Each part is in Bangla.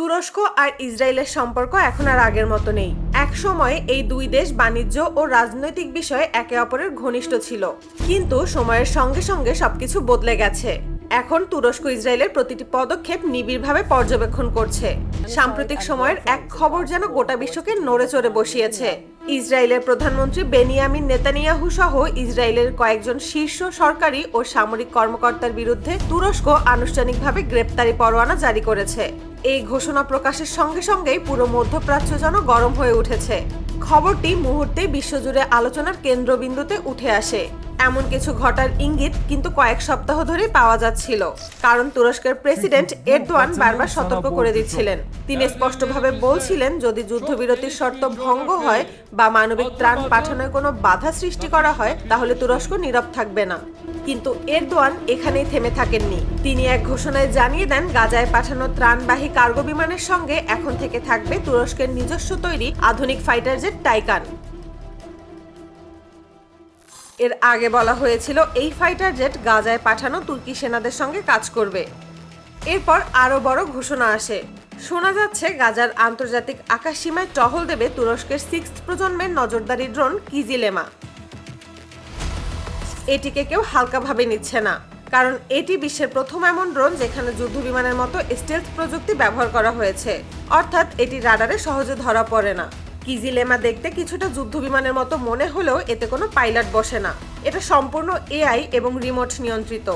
তুরস্ক আর ইসরায়েলের সম্পর্ক এখন আর আগের মতো নেই। এক সময় এই দুই দেশ বাণিজ্য ও রাজনৈতিক বিষয়ে একে অপরের ঘনিষ্ঠ ছিল। কিন্তু সময়ের সঙ্গে সঙ্গে সবকিছু বদলে গেছে। এখন তুরস্ক ইসরায়েলের প্রতিটি পদক্ষেপ নিবিড়ভাবে পর্যবেক্ষণ করছে। সাম্প্রতিক সময়ের এক খবর যেন গোটা বিশ্বকে নড়ে চড়ে বসিয়েছে। ইসরায়েলের প্রধানমন্ত্রী বেনিয়ামিন নেতানিয়াহু সহ ইসরায়েলের কয়েকজন শীর্ষ সরকারি ও সামরিক কর্মকর্তার বিরুদ্ধে তুরস্ক আনুষ্ঠানিকভাবে গ্রেপ্তারি পরোয়ানা জারি করেছে। এই ঘোষণা প্রকাশের সঙ্গে সঙ্গেই পুরো মধ্যপ্রাচ্য যেন গরম হয়ে উঠেছে। খবরটি মুহূর্তে বিশ্বজুড়ে আলোচনার কেন্দ্রবিন্দুতে উঠে আসে। এমন কিছু ঘটার ইঙ্গিত কিন্তু কয়েক সপ্তাহ ধরেই পাওয়া যাচ্ছিল। কারণ তুরস্কের প্রেসিডেন্ট এরদোয়ান বারবার সতর্ক করে দিচ্ছিলেন। তিনি স্পষ্টভাবে বলছিলেন, যদি যুদ্ধবিরতির শর্ত ভঙ্গ হয় বা মানবিক ত্রাণ পাঠানোয় কোনো বাধা সৃষ্টি করা হয়, তাহলে তুরস্ক নীরব থাকবে না। কিন্তু এরদোয়ান এখানেই থেমে থাকেননি। তিনি এক ঘোষণায় জানিয়ে দেন, গাজায় পাঠানো ত্রাণবাহী কার্গো বিমানের সঙ্গে এখন থেকে থাকবে তুরস্কের নিজস্ব তৈরি আধুনিক ফাইটার জেট টাইকান। এর আগে বলা হয়েছিল, এই ফাইটার জেট গাজায় পাঠানো তুর্কি সেনাদের সঙ্গে কাজ করবে। এরপর আরও বড় ঘোষণা আসে। শোনা যাচ্ছে, গাজার আন্তর্জাতিক আকাশ সীমায় টহল দেবে তুরস্কের সিক্স প্রজন্মের নজরদারি ড্রোন কিজিলেমা। এটিকে কেউ হালকাভাবে নিচ্ছে না। কারণ এটি বিশ্বের প্রথম এমন ড্রোন যেখানে যুদ্ধ বিমানের মতো স্টেলথ প্রযুক্তি ব্যবহার করা হয়েছে। অর্থাৎ এটি রাডারে সহজে ধরা পড়ে না। কিজিলেমা দেখতে কিছুটা যুদ্ধ বিমানের মতো মনে হলেও এতে কোনো পাইলট বসে না। এটা সম্পূর্ণ এআই এবং রিমোট নিয়ন্ত্রিত।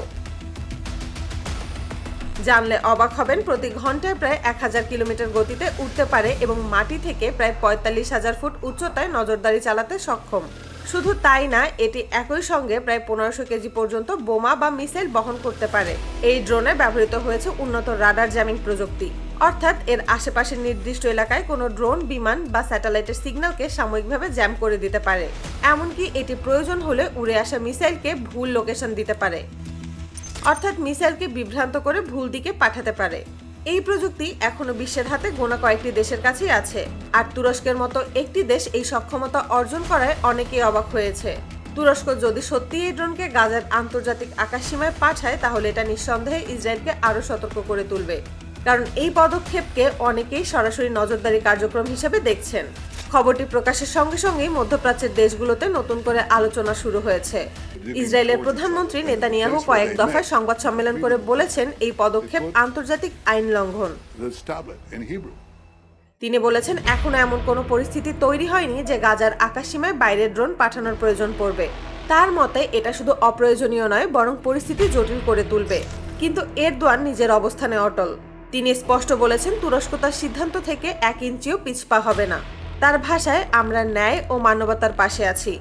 জানলে অবাক হবেন, প্রতি ঘন্টায় প্রায় এক হাজার কিলোমিটার গতিতে উঠতে পারে এবং মাটি থেকে প্রায় পঁয়তাল্লিশ হাজার ফুট উচ্চতায় নজরদারি চালাতে সক্ষম। শুধু তাই না, এটি একই সঙ্গে প্রায় পনেরোশো কেজি পর্যন্ত বোমা বা মিসাইল বহন করতে পারে। এই ড্রোনে ব্যবহৃত হয়েছে উন্নত রাডার জ্যামিং প্রযুক্তি। অর্থাৎ এর আশেপাশের নির্দিষ্ট এলাকায় কোনো ড্রোন, বিমান বা স্যাটেলাইটের সিগন্যালকে সাময়িকভাবে জ্যাম করে দিতে পারে। এমনকি এটি প্রয়োজন হলে উড়ে আসা মিসাইলকে ভুল লোকেশন দিতে পারে। অর্থাৎ মিসাইলকে বিভ্রান্ত করে ভুল দিকে পাঠাতে পারে। এই প্রযুক্তি এখনও বিশ্বের হাতে গোনা কয়েকটি দেশের কাছেই আছে। আর তুরস্কের মতো একটি দেশ এই সক্ষমতা অর্জন করায় অনেকেই অবাক হয়েছে। তুরস্ক যদি সত্যি এই ড্রোনকে গাজার আন্তর্জাতিক আকাশসীমায় পাঠায়, তাহলে এটা নিঃসন্দেহে ইসরায়েলকে আরও সতর্ক করে তুলবে। কারণ এই পদক্ষেপকে অনেকেই সরাসরি নজরদারি কার্যক্রম হিসেবে দেখছেন। খবরটি প্রকাশের সঙ্গে সঙ্গেই মধ্যপ্রাচ্যের দেশগুলোতে নতুন করে আলোচনা শুরু হয়েছে। ইসরায়েলের প্রধানমন্ত্রী নেতানিয়াহু কয়েক দফায় সংবাদ সম্মেলন করে বলেছেন এই পদক্ষেপ আন্তর্জাতিক আইন লঙ্ঘন. তিনি বলেছেন এখনও এমন কোনো পরিস্থিতি তৈরি হয়নি যে গাজার আকাশসীমায় বাইরের ড্রোন পাঠানোর প্রয়োজন পড়বে। তার মতে এটা শুধু অপ্রয়োজনীয় নয় বরং পরিস্থিতি জটিল করে তুলবে। কিন্তু এর এরদোয়ান নিজের অবস্থানে অটল। তিনি স্পষ্ট বলেছেন তুরস্ক তার সিদ্ধান্ত থেকে এক ইঞ্চিও পিছপা হবে না। তার ভাষায় আমরা ন্যায় ও মানবতার পাশে আছি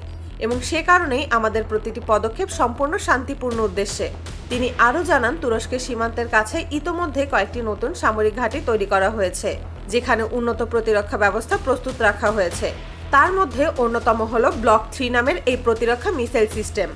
এবং সে কারণেই আমাদের প্রতিটি পদক্ষেপ সম্পূর্ণ শান্তিপূর্ণ উদ্দেশ্যে। তিনি আরও জানান, তুরস্কের সীমান্তের কাছে ইতোমধ্যে কয়েকটি নতুন সামরিক ঘাঁটি তৈরি করা হয়েছে, যেখানে উন্নত প্রতিরক্ষা ব্যবস্থা প্রস্তুত রাখা হয়েছে। তার মধ্যে অন্যতম হল ব্লক থ্রি নামের এই প্রতিরক্ষা মিসাইল সিস্টেম।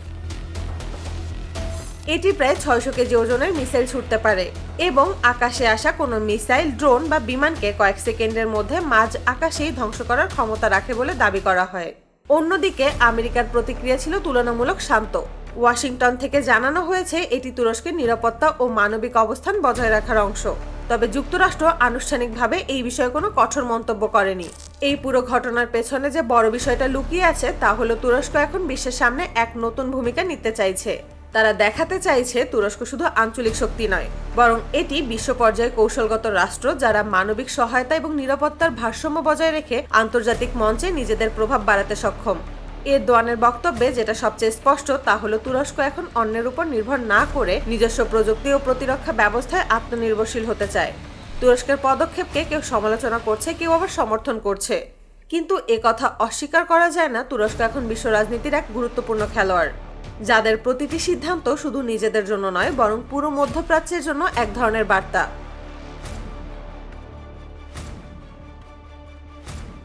এটি প্রায় ছয়শো কেজি ওজনের মিসাইল ছুটতে পারে এবং আকাশে আসা কোনো মিসাইল, ড্রোন বা বিমানকে কয়েক সেকেন্ডের মধ্যে মাঝ আকাশেই ধ্বংস করার ক্ষমতা রাখে বলে দাবি করা হয়। অন্যদিকে, আমেরিকার প্রতিক্রিয়া ছিল তুলনামূলক শান্ত। ওয়াশিংটন থেকে জানানো হয়েছে, এটি তুরস্কের নিরাপত্তা ও মানবিক অবস্থান বজায় রাখার অংশ। তবে যুক্তরাষ্ট্র আনুষ্ঠানিকভাবে এই বিষয়ে কোনো কঠোর মন্তব্য করেনি। এই পুরো ঘটনার পেছনে যে বড় বিষয়টা লুকিয়ে আছে, তা হলো তুরস্ক এখন বিশ্বের সামনে এক নতুন ভূমিকা নিতে চাইছে। তারা দেখাতে চাইছে তুরস্ক শুধু আঞ্চলিক শক্তি নয়, বরং এটি বিশ্ব পর্যায়ে কৌশলগত রাষ্ট্র যারা মানবিক সহায়তা এবং নিরাপত্তার ভারসাম্য বজায় রেখে আন্তর্জাতিক মঞ্চে নিজেদের প্রভাব বাড়াতে সক্ষম। এর দোয়ানের বক্তব্যে যেটা সবচেয়ে স্পষ্ট তা হলো তুরস্ক এখন অন্যের উপর নির্ভর না করে নিজস্ব প্রযুক্তি ও প্রতিরক্ষা ব্যবস্থায় আত্মনির্ভরশীল হতে চায়। তুরস্কের পদক্ষেপকে কেউ সমালোচনা করছে, কেউ আবার সমর্থন করছে। কিন্তু এ কথা অস্বীকার করা যায় না, তুরস্ক এখন বিশ্ব রাজনীতির এক গুরুত্বপূর্ণ খেলোয়াড়। যাদের প্রতিটি সিদ্ধান্ত শুধু নিজেদের জন্য নয় বরং পুরো মধ্যপ্রাচ্যের জন্য এক ধরনের বার্তা।